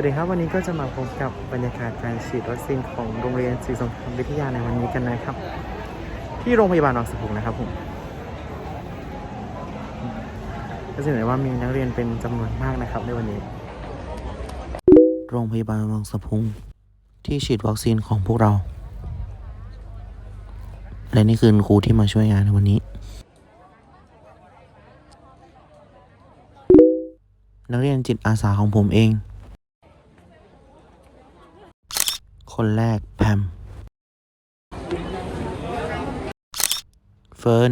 วัสดีครับวันนี้ก็จะมาพบกับบรรยากาศการฉีดวัคซีนของโรงเรียนศรีสงครามวิทยาในวันนี้กันนะครับ ที่โรงพยาบาลบางสะพุงนะครับผมก็จะเห็นว่ามีนักเรียนเป็นจำนวนมากนะครับในวันนี้ โรงพยาบาลบางสะพุงที่ฉีดวัคซีนของพวกเรา และนี่คือครูที่มาช่วยงานในวันนี้ นักเรียนจิตอาสาของผมเอง คนแรกแพมเฟิร์น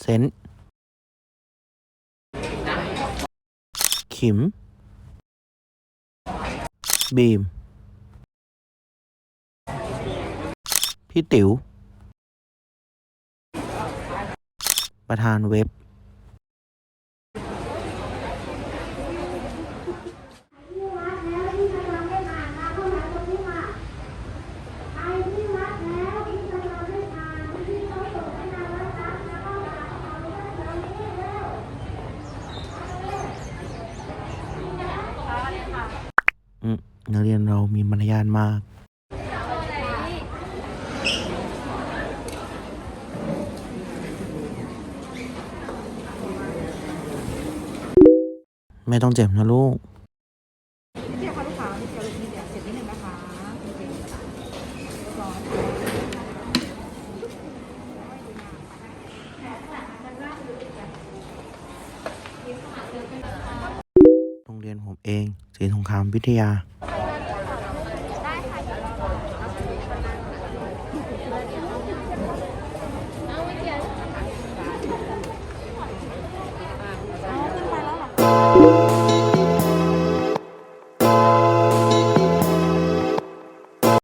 เซนขิม บีม พี่ติ๋ว ประธานเว็บ นักเรียนเรามีมารยาทมาก ไม่ต้องเจ็บนะลูก เดียวค่ะลูกค้าเดียวนิดเดียวเสร็จนิดนึงนะคะโอเคร้อน รียนผมเองศรีสงครามวิทยา